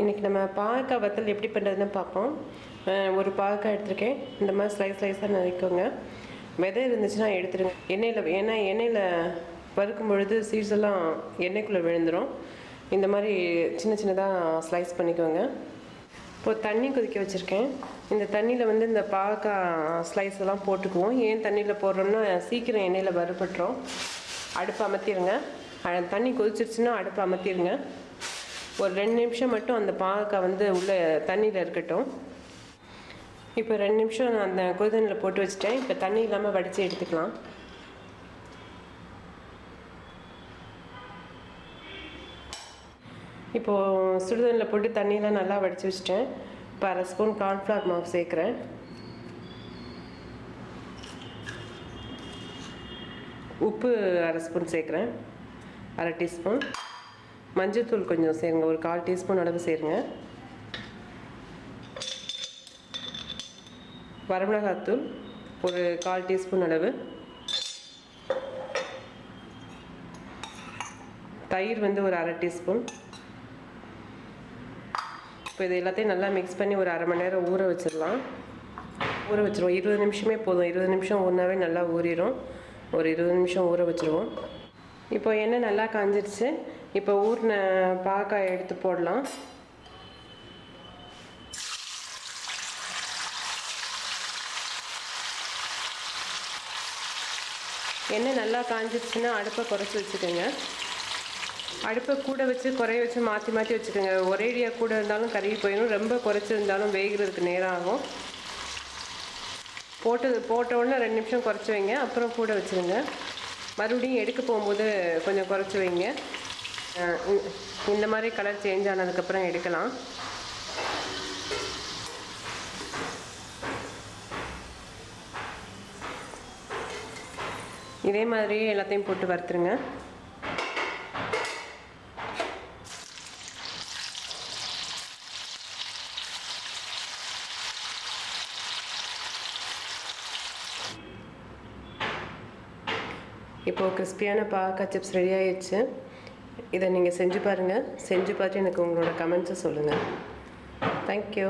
இன்றைக்கி நம்ம பாகக்காய் வத்தல் எப்படி பண்ணுறதுன்னு பார்ப்போம். ஒரு பாகக்காய் எடுத்திருக்கேன். இந்த மாதிரி ஸ்லைஸ் ஸ்லைஸாக நினைக்கோங்க விதை இருந்துச்சுன்னா எடுத்துருங்க. எண்ணெயில் ஏன்னா எண்ணெயில் வறுக்கும் பொழுது சீட்ஸ் எல்லாம் எண்ணெய்க்குள்ளே விழுந்துடும் இந்த மாதிரி சின்ன சின்னதாக ஸ்லைஸ் பண்ணிக்கோங்க. இப்போது தண்ணி கொதிக்க வச்சுருக்கேன். இந்த தண்ணியில் வந்து இந்த பாகக்காய் ஸ்லைஸ் எல்லாம் போட்டுக்குவோம். ஏன் தண்ணியில் போடுறோம்னா சீக்கிரம் எண்ணெயில் வறுபட்டுரும். அடுப்பு அமர்த்திடுங்க தண்ணி கொதிச்சிருச்சுன்னா அடுப்பு அமர்த்திடுங்க ஒரு ரெண்டு நிமிஷம் மட்டும் அந்த பாகக்காய் வந்து உள்ளே தண்ணியில் இருக்கட்டும். இப்போ ரெண்டு நிமிஷம் நான் அந்த கொதிதண்ணில் போட்டு வச்சுட்டேன். இப்போ தண்ணி இல்லாமல் வடித்து எடுத்துக்கலாம். இப்போது சுடுதண்ணில் போட்டு தண்ணியெலாம் நல்லா வடித்து வச்சுட்டேன். இப்போ அரை ஸ்பூன் கார்ன்ஃப்ளவர் மாவு சேர்க்குறேன். உப்பு அரை ஸ்பூன் சேர்க்குறேன். அரை டீஸ்பூன். மஞ்சள்தூள் கொஞ்சம் சேருங்க. ஒரு கால் டீஸ்பூன் அளவு சேருங்க. வரமிளகாத்தூள் ஒரு கால் டீஸ்பூன் அளவு. தயிர் வந்து ஒரு அரை டீஸ்பூன். இப்போ இது எல்லாத்தையும் நல்லா மிக்ஸ் பண்ணி ஒரு அரை மணி நேரம் ஊற வச்சிடலாம். ஊற வச்சிருவோம். இருபது நிமிஷமே போதும். இருபது நிமிஷம் ஊறினாவே நல்லா ஊறிடும் ஒரு இருபது நிமிஷம் ஊற வச்சுருவோம். இப்போ எண்ணெய் நல்லா காஞ்சிருச்சு. இப்போ ஊர்ன பாக்காய் எடுத்து போடலாம். எண்ணெய் நல்லா காஞ்சிருச்சுன்னா அடுப்பை குறைச்சி வச்சுக்கோங்க. அடுப்பை கூட வச்சு குறைய வச்சு மாற்றி மாற்றி வச்சுக்கோங்க. ஒரேடியாக கூட இருந்தாலும் கருகி போயிடும். ரொம்ப குறைச்சிருந்தாலும் வேகிறதுக்கு நேரம் ஆகும். போட்டது போட்ட உடனே ரெண்டு நிமிஷம் குறைச்சி வைங்க. அப்புறம் கூட வச்சுருங்க. மறுபடியும் எடுக்க போகும்போது கொஞ்சம் குறைச்சி வைங்க. இந்த- இந்த மாதிரி கலர் சேஞ்ச் ஆனதுக்கப்புறம் எடுக்கலாம். இதே மாதிரியே எல்லாத்தையும் போட்டு வறுத்துருங்க. இப்போது கிறிஸ்பியான பாவக்காய் சிப்ஸ் ரெடி ஆயிடுச்சு. இதை நீங்கள் செஞ்சு பாருங்கள் செஞ்சு பார்த்து எனக்கு உங்களோட கமெண்ட்ஸை சொல்லுங்கள் தேங்க்யூ